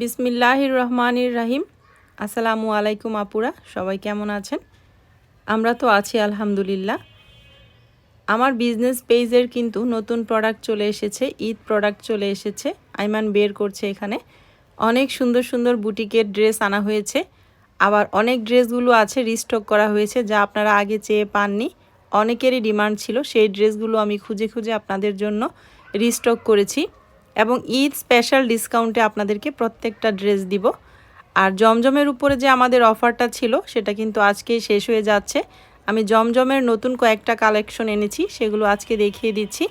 বিসমিল্লাহির রহমানির রাহিম আসসালামু আলাইকুম আপুরা, সবাই কেমন আছেন? আমরা তো আছি আলহামদুলিল্লাহ। আমার বিজনেস পেজের কিন্তু নতুন প্রোডাক্ট চলে এসেছে, ঈদ প্রোডাক্ট চলে এসেছে, আইমান বের করছে এখানে। অনেক সুন্দর সুন্দর বুটিকের ড্রেস আনা হয়েছে। আবার অনেক ড্রেসগুলো আছে রিস্টক করা হয়েছে, যা আপনারা আগে চেয়ে পাননি। অনেকেরই ডিমান্ড ছিল, সেই ড্রেসগুলো আমি খুঁজে খুঁজে আপনাদের জন্য রিস্টক করেছি। এবং ঈদ স্পেশাল ডিসকাউন্টে আপনাদেরকে প্রত্যেকটা ড্রেস দিব। আর জমজমের উপরে যে আমাদের অফারটা ছিল, সেটা কিন্তু আজকেই শেষ হয়ে যাচ্ছে। আমি জমজমের নতুন কয়েকটা কালেকশন এনেছি, সেগুলো আজকে দেখিয়ে দিচ্ছি।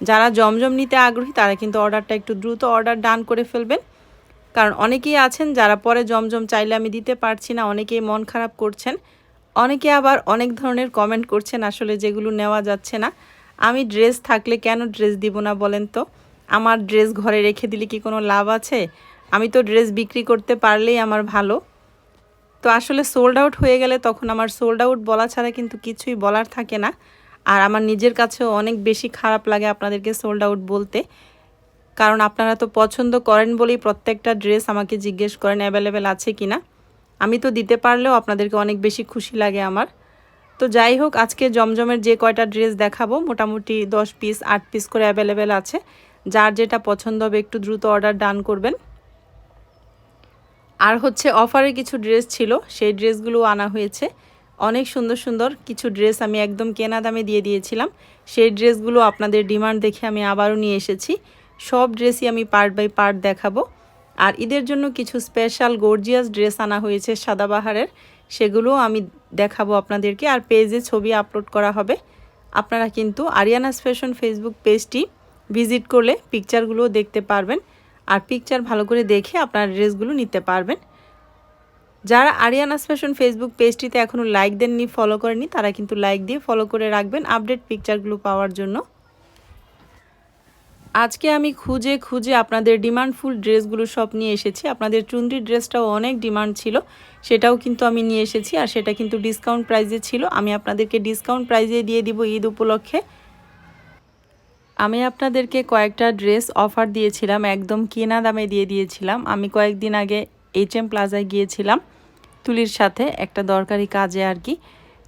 যারা জমজম নিতে আগ্রহী, তারা কিন্তু অর্ডারটা একটু দ্রুত অর্ডার ডান করে ফেলবেন। কারণ অনেকেই আছেন যারা পরে জমজম চাইলে আমি দিতে পারছি না, অনেকেই মন খারাপ করছেন। অনেকে আবার অনেক ধরনের কমেন্ট করছেন আসলে যেগুলো নেওয়া যাচ্ছে না। আমি ড্রেস থাকলে কেন ড্রেস দিব না বলেন তো? আমার ড্রেস ঘরে রেখে দিলে কি কোনো লাভ আছে? আমি তো ড্রেস বিক্রি করতে পারলেই আমার ভালো। তো আসলে সোল্ড আউট হয়ে গেলে তখন আমার সোল্ড আউট বলা ছাড়া কিন্তু কিছুই বলার থাকে না। আর আমার নিজের কাছেও অনেক বেশি খারাপ লাগে আপনাদেরকে সোল্ড আউট বলতে। কারণ আপনারা তো পছন্দ করেন বলেই প্রত্যেকটা ড্রেস আমাকে জিজ্ঞেস করেন অ্যাভেলেবেল আছে কি না আমি তো দিতে পারলেও আপনাদেরকে অনেক বেশি খুশি লাগে আমার। তো যাই হোক, আজকে জমজমের যে কয়টা ড্রেস দেখাবো, মোটামুটি দশ পিস, আট পিস করে অ্যাভেলেবেল আছে। যার যেটা পছন্দ হবে, একটু দ্রুত অর্ডার ডান করবেন। আর হচ্ছে অফারে কিছু ড্রেস ছিল, সেই ড্রেসগুলো আনা হয়েছে। অনেক সুন্দর সুন্দর কিছু ড্রেস আমি একদম কেনা দামে দিয়ে দিয়েছিলাম। সেই ড্রেসগুলো আপনাদের ডিমান্ড দেখে আমি আবারও নিয়ে এসেছি। সব ড্রেসই আমি পার্ট বাই পার্ট দেখাবো। আর ঈদের জন্য কিছু স্পেশাল গর্জিয়াস ড্রেস আনা হয়েছে সাদাবাহারের সেগুলো আমি দেখাবো আপনাদেরকে। আর পেজে ছবি আপলোড করা হবে। আপনারা কিন্তু আরিয়ানাস ফ্যাশন ফেসবুক পেজটি ভিজিট করলে পিকচারগুলো দেখতে পারবেন। আর পিকচার ভালো করে দেখে আপনার ড্রেসগুলো নিতে পারবেন। যারা আরিয়ানাস ফ্যাশন ফেসবুক পেজটিতে এখনও লাইক দেননি ফলো করেনি তারা কিন্তু লাইক দিয়ে ফলো করে রাখবেন আপডেট পিকচারগুলো পাওয়ার জন্য। আজকে আমি খুঁজে খুঁজে আপনাদের ডিমান্ডফুল ড্রেসগুলো সব নিয়ে এসেছি। আপনাদের চুন্দ্রি ড্রেসটাও অনেক ডিমান্ড ছিল, সেটাও কিন্তু আমি নিয়ে এসেছি আর সেটা কিন্তু ডিসকাউন্ট প্রাইজে ছিল। আমি আপনাদেরকে ডিসকাউন্ট প্রাইজে দিয়ে দিব ঈদ উপলক্ষে। আমি আপনাদেরকে কয়েকটা ড্রেস অফার দিয়েছিলাম, একদম কেনা দামে দিয়ে দিয়েছিলাম। আমি কয়েকদিন আগে এইচ এম প্লাজায় গিয়েছিলাম, তুলির সাথে, একটা দরকারি কাজে আর কি।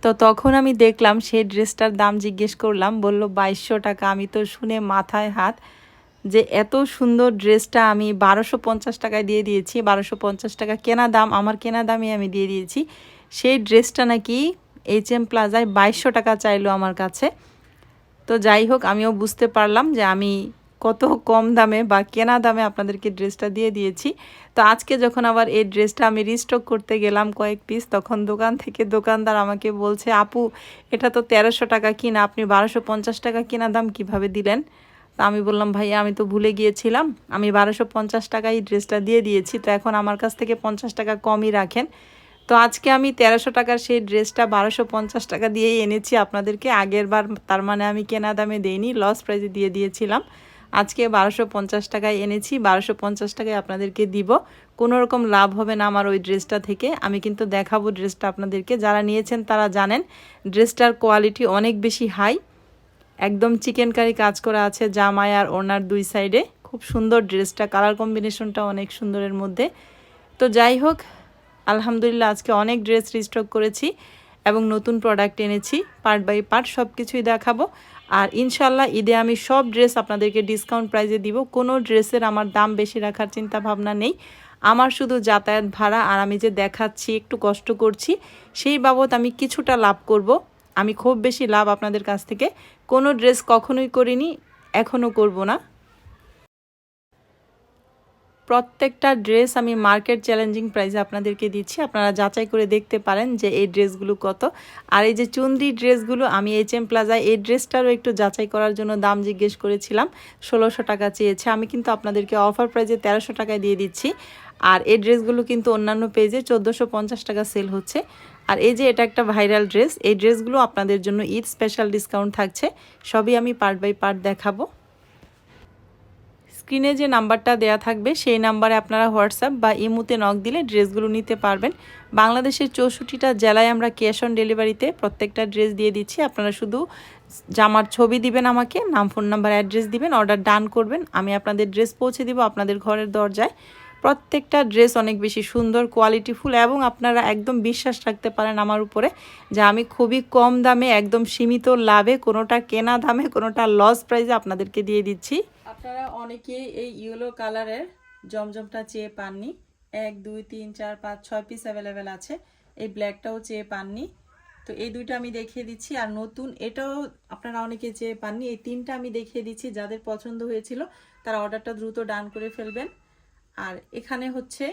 তো তখন আমি দেখলাম সেই ড্রেসটার দাম জিজ্ঞেস করলাম, বলল, বাইশশো টাকা। আমি তো শুনে মাথায় হাত যে এত সুন্দর ড্রেসটা আমি বারোশো পঞ্চাশ টাকায় দিয়ে দিয়েছি, বারোশো পঞ্চাশ টাকা কেনা দাম, আমার কেনা দামই আমি দিয়ে দিয়েছি। সেই ড্রেসটা নাকি এইচ এম প্লাজায় বাইশশো টাকা চাইলো আমার কাছে। তো যাই হোক, আমিও বুঝতে পারলাম যে আমি কত কম দামে বা কেনা দামে আপনাদেরকে ড্রেসটা দিয়ে দিয়েছি। তো আজকে যখন আবার এই ড্রেসটা আমি রিস্টক করতে গেলাম কয়েক পিস তখন দোকান থেকে দোকানদার আমাকে বলছে, আপু, এটা তো তেরোশো টাকা কিনা, আপনি বারোশো পঞ্চাশ টাকা কিনা দাম কীভাবে দিলেন? তা আমি বললাম ভাইয়া আমি তো ভুলে গিয়েছিলাম, আমি বারোশো পঞ্চাশ টাকায় ড্রেসটা দিয়ে দিয়েছি, তো এখন আমার কাছ থেকে পঞ্চাশ টাকা কমই রাখেন। তো আজকে আমি তেরোশো টাকার সেই ড্রেসটা বারোশো পঞ্চাশ টাকা দিয়েই এনেছি আপনাদেরকে। আগের বার তার মানে আমি কেনা দামে দেইনি লস প্রাইজে দিয়ে দিয়েছিলাম। আজকে বারোশো পঞ্চাশ টাকায় এনেছি, বারোশো পঞ্চাশ টাকায় আপনাদেরকে দিব। কোনো রকম লাভ হবে না আমার ওই ড্রেসটা থেকে। আমি কিন্তু দেখাবো ড্রেসটা আপনাদেরকে। যারা নিয়েছেন তারা জানেন, ড্রেসটার কোয়ালিটি অনেক বেশি হাই। একদম চিকেন কারি কাজ করা আছে জামায় আর ওনার দুই সাইডে। খুব সুন্দর ড্রেসটা, কালার কম্বিনেশনটা অনেক সুন্দরের মধ্যে। তো যাই হোক, আলহামদুলিল্লাহ আজকে অনেক ড্রেস রিস্টক করেছি। এবং নতুন প্রোডাক্ট এনেছি পার্ট বাই পার্ট সব কিছুই দেখাবো। আর ইনশাল্লাহ ঈদে আমি সব ড্রেস আপনাদেরকে ডিসকাউন্ট প্রাইজে দিব। কোনো ড্রেসের আমার দাম বেশি রাখার চিন্তা ভাবনা নেই। আমার শুধু যাতায়াত ভাড়া আর আমি যে দেখাচ্ছি, একটু কষ্ট করছি, সেই বাবদ আমি কিছুটা লাভ করব। আমি খুব বেশি লাভ আপনাদের কাছ থেকে। কোনো ড্রেস কখনোই করিনি এখনও করব না। প্রত্যেকটা ড্রেস আমি মার্কেট চ্যালেঞ্জিং প্রাইসে আপনাদেরকে দিচ্ছি। আপনারা যাচাই করে দেখতে পারেন যে এই ড্রেসগুলো কত। আর এই যে চুন্দি ড্রেসগুলো আমি এইচ এম প্লাজায় এই ড্রেসটারও একটু যাচাই করার জন্য দাম জিজ্ঞেস করেছিলাম। ষোলোশো টাকা চেয়েছে। আমি কিন্তু আপনাদেরকে অফার প্রাইজে তেরোশো টাকায় দিয়ে দিচ্ছি। আর এই ড্রেসগুলো কিন্তু অন্যান্য পেজে চোদ্দোশো পঞ্চাশ টাকা সেল হচ্ছে। আর এই যে এটা একটা ভাইরাল ড্রেস এই ড্রেসগুলো আপনাদের জন্য ঈদ স্পেশাল ডিসকাউন্ট থাকছে। সবই আমি পার্ট বাই পার্ট দেখাবো। স্ক্রিনে যে নাম্বারটা দেয়া থাকবে, সেই নাম্বারে আপনারা হোয়াটসঅ্যাপ বা ইমুতে নক দিলে ড্রেসগুলো নিতে পারবেন। বাংলাদেশের চৌষট্টিটা জেলায় আমরা ক্যাশ অন ডেলিভারিতে প্রত্যেকটা ড্রেস দিয়ে দিচ্ছি। আপনারা শুধু জামার ছবি দিবেন আমাকে, নাম, ফোন নাম্বার, অ্যাড্রেস দিবেন, অর্ডার ডান করবেন, আমি আপনাদের ড্রেস পৌঁছে দিব আপনাদের ঘরের দরজায়। প্রত্যেকটা ড্রেস অনেক বেশি সুন্দর, কোয়ালিটিফুল এবং আপনারা একদম বিশ্বাস রাখতে পারেন আমার উপরে যে আমি খুবই কম দামে, একদম সীমিত লাভে কোনোটা কেনা দামে, কোনোটা লস প্রাইজে আপনাদেরকে দিয়ে দিচ্ছি। আপনারা অনেকেই এই ইয়েলো কালারের জমজমটা চেয়ে পাননি। এক, দুই, তিন, চার, পাঁচ, ছয় পিস অ্যাভেলেবেল আছে। এই ব্ল্যাকটাও চেয়ে পাননি। তো এই দুইটা আমি দেখিয়ে দিচ্ছি। আর নতুন, এটাও আপনারা অনেকে চেয়ে পাননি। এই তিনটা আমি দেখিয়ে দিচ্ছি। যাদের পছন্দ হয়েছিল, তারা অর্ডারটা দ্রুত ডান করে ফেলবেন। আর এখানে হচ্ছে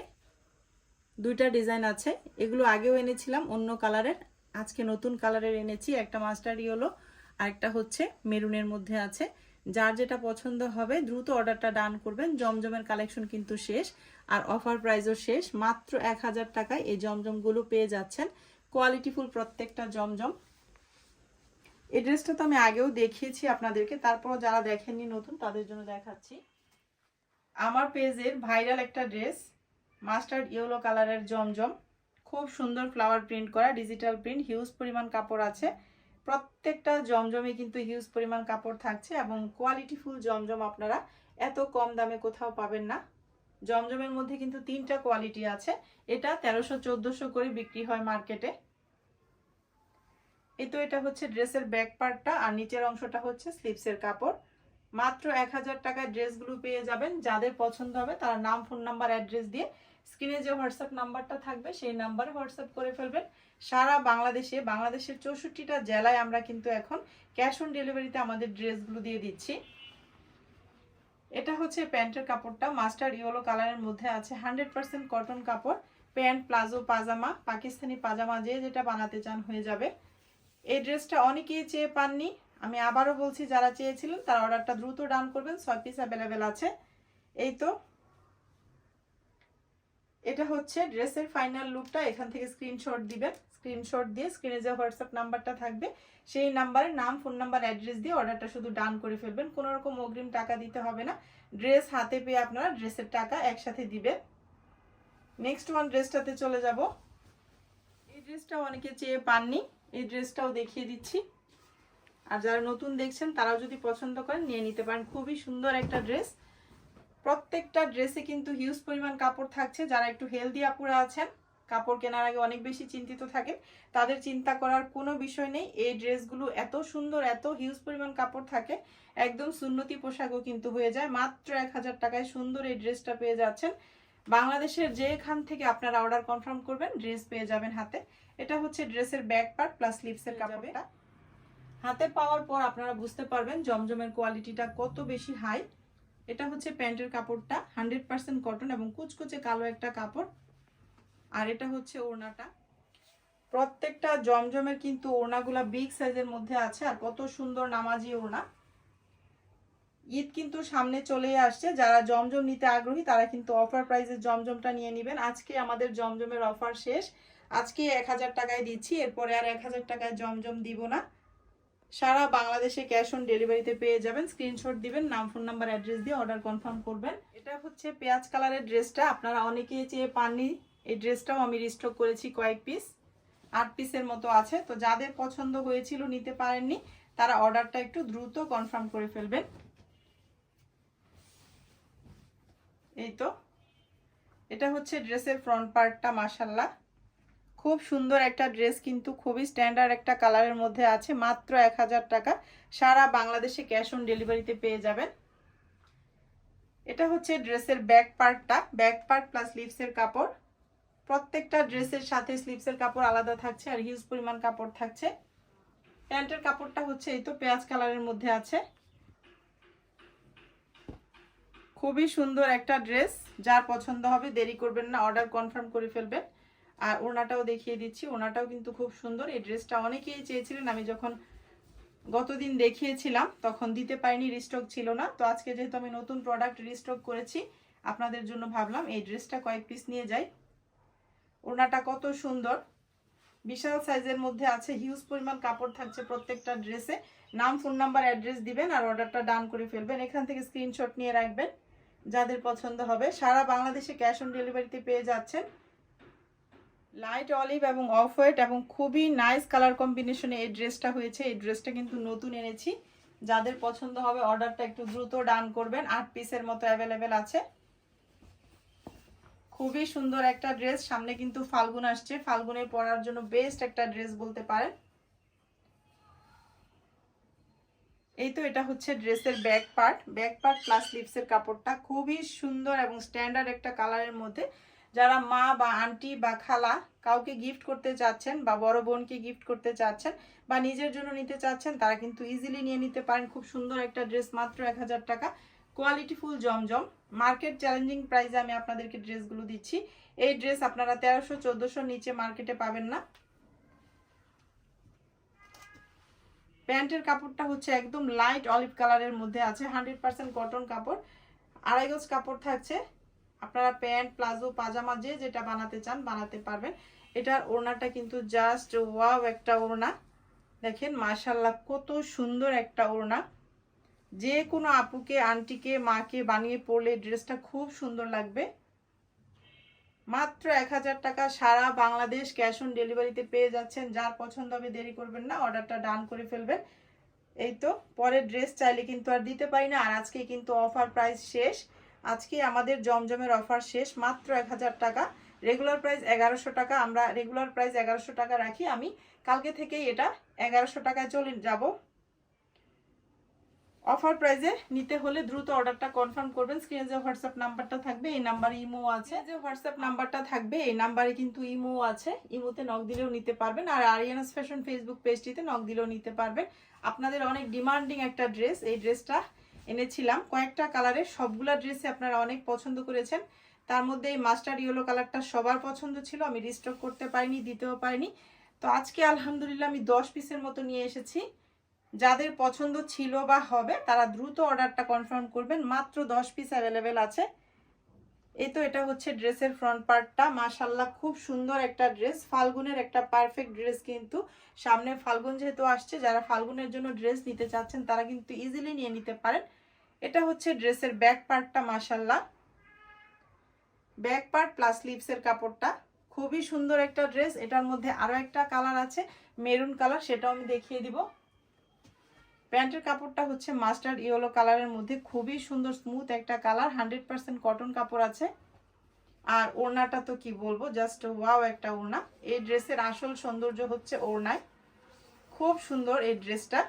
দুইটা ডিজাইন আছে। এগুলো আগেও এনেছিলাম, অন্য কালারের। আজকে নতুন কালারের এনেছি। একটা মাস্টার ইয়েলো আর একটা হচ্ছে মেরুনের মধ্যে আছে। যার যেটা পছন্দ হবে দ্রুত অর্ডারটা ডান করবেন। জমজমের কালেকশন কিন্তু শেষ আর অফার প্রাইসও শেষ। মাত্র এক হাজার টাকায় এই জমজমগুলো পেয়ে যাচ্ছেন কোয়ালিটিফুল প্রত্যেকটা জমজম। এই ড্রেসটা তো আমি আগেও দেখিয়েছি আপনাদেরকে তারপর যারা দেখেননি নতুন তাদের জন্য দেখাচ্ছি। আমার পেজের ভাইরাল একটা ড্রেস, মাস্টার্ড ইয়েলো কালারের জমজম। খুব সুন্দর ফ্লাওয়ার প্রিন্ট করা ডিজিটাল প্রিন্ট হিউজ পরিমাণ কাপড় আছে। প্রত্যেকটা জমজমে কিন্তু হিউজ পরিমাণ কাপড় থাকছে এবং কোয়ালিটিফুল জমজম আপনারা এত কম দামে কোথাও পাবেন না। জমজমের মধ্যে কিন্তু তিনটা কোয়ালিটি আছে। এটা তেরোশো, চোদ্দোশো করে বিক্রি হয় মার্কেটে এই তো এটা হচ্ছে ড্রেসের ব্যাক পার্টটা আর নিচের অংশটা হচ্ছে স্লিপসের কাপড়। মাত্র এক হাজার টাকায় ড্রেসগুলো পেয়ে যাবেন। যাদের পছন্দ হবে তারা নাম ফোন নাম্বার অ্যাড্রেস দিয়ে স্ক্রিনে যে হোয়াটসঅ্যাপ নাম্বারটা থাকবে, সেই নাম্বারে হোয়াটসঅ্যাপ করে ফেলবেন। সারা বাংলাদেশে, বাংলাদেশের চৌষট্টিটা জেলায় আমরা কিন্তু এখন ক্যাশ অন ডেলিভারিতে আমাদের ড্রেসগুলো দিয়ে দিচ্ছি। এটা হচ্ছে প্যান্টের কাপড়টা মাস্টার ইয়েলো কালারের মধ্যে আছে হান্ড্রেড পার্সেন্ট কটন কাপড়, প্যান্ট, প্লাজো, পাজামা, পাকিস্তানি পাজামা যে যেটা বানাতে চান হয়ে যাবে। এই ড্রেসটা অনেকেই চেয়ে পাননি। আমি আবারও বলছি, যারা চেয়েছিলেন তারা অর্ডারটা দ্রুত ডান করবেন, ছয় পিস অ্যাভেলেবেল আছে। এই তো এটা হচ্ছে ড্রেসের ফাইনাল লুকটা এখান থেকে স্ক্রিনশট দিবেন। স্ক্রিনশট দিয়ে স্ক্রিনে যে হোয়াটসঅ্যাপ নাম্বারটা থাকবে, সেই নাম্বারে নাম ফোন নাম্বার অ্যাড্রেস দিয়ে অর্ডারটা শুধু ডান করে ফেলবেন। কোনো রকম অগ্রিম টাকা দিতে হবে না। ড্রেস হাতে পেয়ে আপনারা ড্রেসের টাকা একসাথে দিবেন। নেক্সট ওয়ান ড্রেসটাতে চলে যাব। এই ড্রেসটাও অনেকে চেয়ে পাননি, এই ড্রেসটাও দেখিয়ে দিচ্ছি। আর যারা নতুন দেখছেন, তারাও যদি পছন্দ করেন, নিয়ে নিতে পারেন। খুবই সুন্দর একটা ড্রেস প্রত্যেকটা ড্রেসে কিন্তু হিউজ পরিমাণ কাপড় থাকছে। যারা একটু হেলদি আপুরা আছেন কাপড় কেনার আগে অনেক বেশি চিন্তিত থাকেন তাদের চিন্তা করার কোনো বিষয় নেই। এই ড্রেসগুলো এত সুন্দর এত হিউজ পরিমাণ কাপড় থাকে একদম সুন্নতি পোশাকও কিন্তু হয়ে যায়। মাত্র এক হাজার টাকায় সুন্দর এই ড্রেসটা পেয়ে যাচ্ছেন। বাংলাদেশের যেখান থেকে আপনারা অর্ডার কনফার্ম করবেন ড্রেস পেয়ে যাবেন হাতে। এটা হচ্ছে ড্রেসের ব্যাক পার্ট প্লাস স্লিভসের কাপড়টা। হাতে পাওয়ার পর আপনারা বুঝতে পারবেন জমজমের কোয়ালিটিটা কত বেশি হাই এটা হচ্ছে প্যান্টের কাপড়টা, হান্ড্রেড পার্সেন্ট কটন এবং কুচকুচে কালো একটা কাপড়। আর এটা হচ্ছে ওড়নাটা। প্রত্যেকটা জমজমের কিন্তু ওড়নাগুলা বিগ সাইজের মধ্যে আছে আর কত সুন্দর নামাজি ওড়না। ঈদ কিন্তু সামনে চলেই আসছে। যারা জমজম নিতে আগ্রহী, তারা কিন্তু অফার প্রাইসে জমজমটা নিয়ে নেবেন। আজকে আমাদের জমজমের অফার শেষ। আজকে এক হাজার টাকায় দিচ্ছি, এরপরে আর এক হাজার টাকায় জমজম দিব না। সারা বাংলাদেশে ক্যাশ অন ডেলিভারিতে পেয়ে যাবেন। স্ক্রিনশট দিবেন, নাম, ফোন নাম্বার, অ্যাড্রেস দিয়ে অর্ডার কনফার্ম করবেন। এটা হচ্ছে পেঁয়াজ কালারের ড্রেসটা। আপনারা অনেকেই চেয়ে পাননি, এই ড্রেসটাও আমি রিস্টক করেছি কয়েক পিস আট পিসের মতো আছে। তো যাদের পছন্দ হয়েছিল, নিতে পারেননি, তারা অর্ডারটা একটু দ্রুত কনফার্ম করে ফেলবেন। এই তো। এটা হচ্ছে ড্রেসের ফ্রন্ট পার্টটা মাসাল্লাহ খুব সুন্দর একটা ড্রেস কিন্তু খুবই স্ট্যান্ডার্ড একটা কালারের মধ্যে আছে। মাত্র এক হাজার টাকা। সারা বাংলাদেশে ক্যাশ অন ডেলিভারিতে পেয়ে যাবেন। এটা হচ্ছে ড্রেসের ব্যাক পার্টটা ব্যাক পার্ট প্লাস স্লিভসের কাপড়। প্রত্যেকটা ড্রেসের সাথে স্লিভসের কাপড় আলাদা থাকছে আর হিউজ পরিমাণ কাপড় থাকছে। প্যান্টের কাপড়টা হচ্ছে এই তো পেঁয়াজ কালারের মধ্যে আছে। খুবই সুন্দর একটা ড্রেস। যার পছন্দ হবে দেরি করবেন না অর্ডার কনফার্ম করে ফেলবেন। আর ওনাটাও দেখিয়ে দিচ্ছি। ওনাটাও কিন্তু খুব সুন্দর। এই ড্রেসটা অনেকেই চেয়েছিলেন, আমি যখন গতদিন দেখিয়েছিলাম, তখন দিতে পারিনি রিস্টক ছিল না। তো আজকে যেহেতু আমি নতুন প্রোডাক্ট রিস্টক করেছি, আপনাদের জন্য ভাবলাম এই ড্রেসটা কয়েক পিস নিয়ে যাই। ওনাটা কত সুন্দর। বিশাল সাইজের মধ্যে আছে হিউজ পরিমাণ কাপড় থাকছে প্রত্যেকটা ড্রেসে নাম ফোন নাম্বার অ্যাড্রেস দিবেন আর অর্ডারটা ডান করে ফেলবেন। এখান থেকে স্ক্রিনশট নিয়ে রাখবেন, যাদের পছন্দ হবে। সারা বাংলাদেশে ক্যাশ অন ডেলিভারিতে পেয়ে যাচ্ছেন। লাইট অলিভ এবং অফ হোয়াইট এবং খুবই নাইস কালার কম্বিনেশনে এই ড্রেসটা হয়েছে। এই ড্রেসটা কিন্তু নতুন এনেছি। যাদের পছন্দ হবে অর্ডারটা একটু দ্রুত ডান করবেন। আট পিসের মতো অ্যাভেলেবেল আছে। খুবই সুন্দর একটা ড্রেস সামনে কিন্তু ফাল্গুন আসছে। ফাল্গুনে পরার জন্য বেস্ট একটা ড্রেস বলতে পারেন। এই তো এটা হচ্ছে ড্রেসের back part back part plus লিপসের কাপড়টা খুবই সুন্দর এবং স্ট্যান্ডার্ড একটা কালারের মধ্যে। যারা মা বা আন্টি বা খালা কাউকে গিফট করতে চাচ্ছেন বা বড় বোনকে গিফট করতে চাচ্ছেন বা নিজের জন্য নিতে চাচ্ছেন, তারা কিন্তু ইজিলি নিয়ে নিতে পারেন। খুব সুন্দর একটা ড্রেস মাত্র এক হাজার টাকা। কোয়ালিটি ফুল জমজম। মার্কেট চ্যালেঞ্জিং প্রাইসে আমি আপনাদেরকে ড্রেসগুলো দিচ্ছি। এই ড্রেস আপনারা তেরোশো, চোদ্দোশোর নিচে মার্কেটে পাবেন না। প্যান্টের কাপড়টা হচ্ছে একদম লাইট অলিভ কালারের মধ্যে আছে। হান্ড্রেড পার্সেন্ট কটন কাপড়। আড়াই গজ কাপড় থাকছে। আপনারা প্যান্ট, প্লাজো, পাজামা যে যেটা বানাতে চান, বানাতে পারবেন। এটার ওড়নাটা কিন্তু জাস্ট ওয়াও একটা ওড়না। দেখেন মাশাল্লাহ কত সুন্দর একটা ওড়না। যে কোনো আপুকে, আন্টিকে, মাকে বানিয়ে পরলে ড্রেসটা খুব সুন্দর লাগবে। মাত্র এক হাজার টাকা সারা বাংলাদেশ ক্যাশ অন ডেলিভারিতে পেয়ে যাচ্ছেন। যার পছন্দ হবে দেরি করবেন না, অর্ডারটা ডান করে ফেলবেন। এই তো, পরের ড্রেস চাইলে কিন্তু আর দিতে পারি না। আর আজকে কিন্তু অফার প্রাইস শেষ। আজকে আমাদের জমজমের অফার শেষ মাত্র এক হাজার টাকা। রেগুলার প্রাইস এগারোশো টাকা। আমরা রেগুলার প্রাইস এগারোশো টাকা রাখি। আমি কালকে থেকেই এটা এগারোশো টাকায় চলে যাব। অফার প্রাইজে নিতে হলে দ্রুত অর্ডারটা কনফার্ম করবেন। স্ক্রিনে যে হোয়াটসঅ্যাপ নাম্বারটা থাকবে এই নাম্বারে ইমো আছে। যে হোয়াটসঅ্যাপ নাম্বারটা থাকবে এই নাম্বারে কিন্তু ইমো আছে। ইমোতে নক দিলেও নিতে পারবেন। আর আরিয়ানাস ফ্যাশন ফেসবুক পেজটিতে নক দিলেও নিতে পারবেন। আপনাদের অনেক ডিমান্ডিং একটা ড্রেস এই ড্রেসটা এনেছিলাম। কয়েকটা কালারের সবগুলা ড্রেসে আপনারা অনেক পছন্দ করেছেন। তার মধ্যে এই মাস্টার ইয়েলো কালারটা সবার পছন্দ ছিল। আমি রিস্টক করতে পারিনি, দিতেও পারিনি। তো আজকে আলহামদুলিল্লাহ আমি দশ পিসের মতো নিয়ে এসেছি। যাদের পছন্দ ছিল বা হবে, তারা দ্রুত অর্ডারটা কনফার্ম করবেন। মাত্র দশ পিস অ্যাভেলেবেল আছে। এই তো এটা হচ্ছে ড্রেসের ফ্রন্ট পার্টটা মাশাল্লাহ খুব সুন্দর একটা ড্রেস ফাল্গুনের একটা পারফেক্ট ড্রেস কিন্তু। সামনে ফাল্গুন যেহেতু আসছে, যারা ফাল্গুনের জন্য ড্রেস নিতে চাচ্ছেন, তারা কিন্তু ইজিলি নিয়ে নিতে পারেন। এটা হচ্ছে ড্রেসের ব্যাক পার্টটা মাশাল্লাহ ব্যাক পার্ট প্লাস লিপসের কাপড়টা। খুবই সুন্দর একটা ড্রেস এটার মধ্যে আরও একটা কালার আছে মেরুন কালার সেটাও আমি দেখিয়ে দিব। প্যান্টের কাপড়টা হচ্ছে মাস্টার্ড ইয়েলো কালারের মধ্যে। খুবই সুন্দর স্মুথ একটা কালার হান্ড্রেড পার্সেন্ট কটন কাপড় আছে। আর ওড়নাটা তো কি বলব জাস্ট ওয়াও একটা ওড়না। এই ড্রেসের আসল সৌন্দর্য হচ্ছে ওড়নায়। খুব সুন্দর এই ড্রেসটা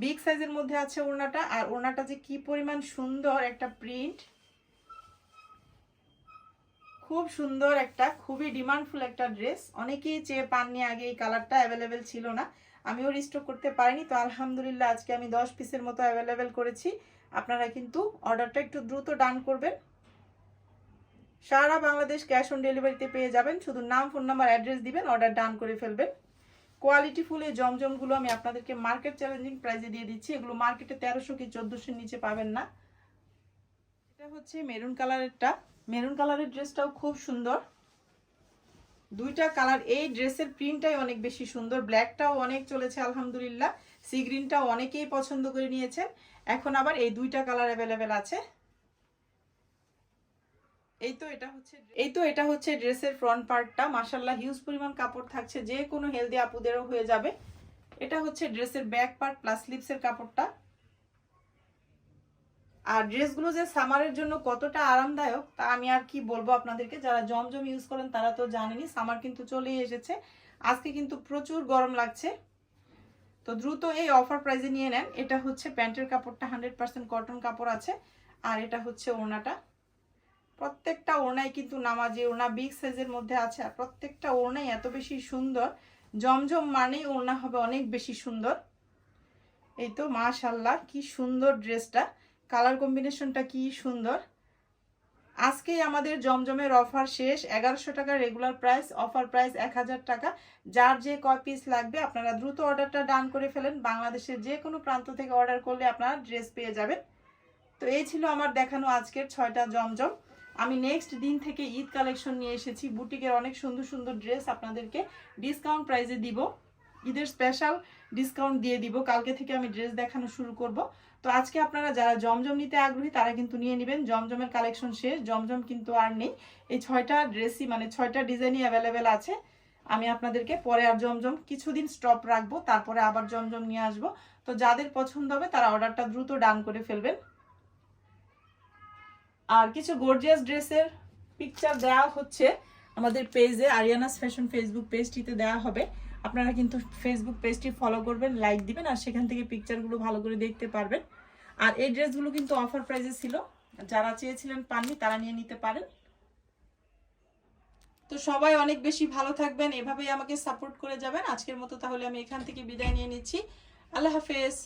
বিগ সাইজের মধ্যে আছে ওড়নাটা, আর ওড়নাটা যে কি পরিমাণ সুন্দর একটা প্রিন্ট। খুব সুন্দর একটা, খুবই ডিমান্ডফুল একটা ড্রেস। অনেকেই চেয়ে পাননি আগে এই কালারটা অ্যাভেলেবেল ছিল না। আমিও রিস্টক করতে পারিনি, তো আলহামদুলিল্লাহ আজকে আমি দশ পিসের মতো অ্যাভেলেবেল করেছি। আপনারা কিন্তু অর্ডারটা একটু দ্রুত ডান করবেন। সারা বাংলাদেশ ক্যাশ অন ডেলিভারিতে পেয়ে যাবেন। শুধু নাম ফোন নাম্বার অ্যাড্রেস দিবেন অর্ডার ডান করে ফেলবেন। কোয়ালিটি ফুল এই জমজমগুলো আমি আপনাদেরকে মার্কেট চ্যালেঞ্জিং প্রাইসে দিয়ে দিচ্ছি। এগুলো মার্কেটে তেরোশো কি চোদ্দোশোর নিচে পাবেন না। এটা হচ্ছে মেরুন কালারেরটা মেরুন কালারের ড্রেসটাও খুব সুন্দর। দুইটা কালার এই ড্রেসের প্রিন্টটাই অনেক বেশি সুন্দর। ব্ল্যাকটাও অনেক চলেছে, আলহামদুলিল্লাহ। সি গ্রিনটাও অনেকেই পছন্দ করে নিয়েছেন। এখন আবার এই দুইটা কালার অ্যাভেলেবেল আছে। এই তো এটা হচ্ছে এই তো এটা হচ্ছে ড্রেসের ফ্রন্ট পার্টটা মাসাল্লাহ হিউজ পরিমাণ কাপড় থাকছে। যে কোনো হেলদি আপুদেরও হয়ে যাবে। এটা হচ্ছে ড্রেসের ব্যাক পার্ট প্লাস স্লিপসের কাপড়টা। আর ড্রেসগুলো যে সামারের জন্য কতটা আরামদায়ক, তা আমি আর কি বলব আপনাদেরকে। যারা জমজম ইউজ করেন, তারা তো জানেনি সামার কিন্তু চলেই এসেছে। আজকে কিন্তু প্রচুর গরম লাগছে। তো দ্রুত এই অফার প্রাইজে নিয়ে নেন। এটা হচ্ছে প্যান্টের কাপড়টা হান্ড্রেড পার্সেন্ট কটন কাপড় আছে। আর এটা হচ্ছে ওড়নাটা। প্রত্যেকটা ওড়নাই কিন্তু নামাজি, ওড়না বিগ সাইজের মধ্যে আছে আর প্রত্যেকটা ওড়নাই এত বেশি সুন্দর। জমজম মানেই ওড়না হবে অনেক বেশি সুন্দর। এই তো মাশাল্লাহ কি সুন্দর ড্রেসটা। কালার কম্বিনেশনটা কি সুন্দর। আজকেই আমাদের জমজমের অফার শেষ। এগারোশো টাকা রেগুলার প্রাইস অফার প্রাইস এক হাজার টাকা। যার যে কয় পিস লাগবে আপনারা দ্রুত অর্ডারটা ডান করে ফেলেন। বাংলাদেশের যে কোনো প্রান্ত থেকে অর্ডার করলে আপনারা ড্রেস পেয়ে যাবেন। তো এই ছিল আমার দেখানো আজকের ছয়টা জমজম। আমি নেক্সট দিন থেকে ঈদ কালেকশন নিয়ে এসেছি। বুটিকের অনেক সুন্দর সুন্দর ড্রেস আপনাদেরকে ডিসকাউন্ট প্রাইসে দিব। ঈদের স্পেশাল ডিসকাউন্ট দিয়ে দিব। কালকে থেকে আমি ড্রেস দেখানো শুরু করব। তো আজকে আপনারা যারা জমজম নিতে আগ্রহী, তারা কিন্তু নিয়ে নেবেন। জমজমের কালেকশন শেষ। জমজম কিন্তু আর নেই। এই ছয়টা ড্রেসই মানে ছয়টা ডিজাইনই অ্যাভেলেবেল আছে। আমি আপনাদেরকে পরে আর জমজম কিছুদিন স্টপ রাখব। তারপরে আবার জমজম নিয়ে আসব। তো যাদের পছন্দ হবে, তারা অর্ডারটা দ্রুত ডান করে ফেলবেন। আর কিছু গর্জিয়াস ড্রেসের পিকচার দেওয়া হচ্ছে আমাদের পেজে আরিয়ানাস ফ্যাশন ফেসবুক পেজটিতে দেওয়া হবে। আপনারা কিন্তু ফেসবুক পেজটি ফলো করবেন লাইক দিবেন আর সেখান থেকে পিকচারগুলো ভালো করে দেখতে পারবেন। আর এই ড্রেসগুলো কিন্তু অফার প্রাইসে ছিল। যারা চেয়েছিলেন পাননি, তারা নিয়ে নিতে পারেন। তো সবাই অনেক বেশি ভালো থাকবেন, এভাবেই আমাকে সাপোর্ট করে যাবেন। আজকের মতো তাহলে আমি এখান থেকে বিদায় নিয়ে নিচ্ছি। আল্লাহ হাফেজ।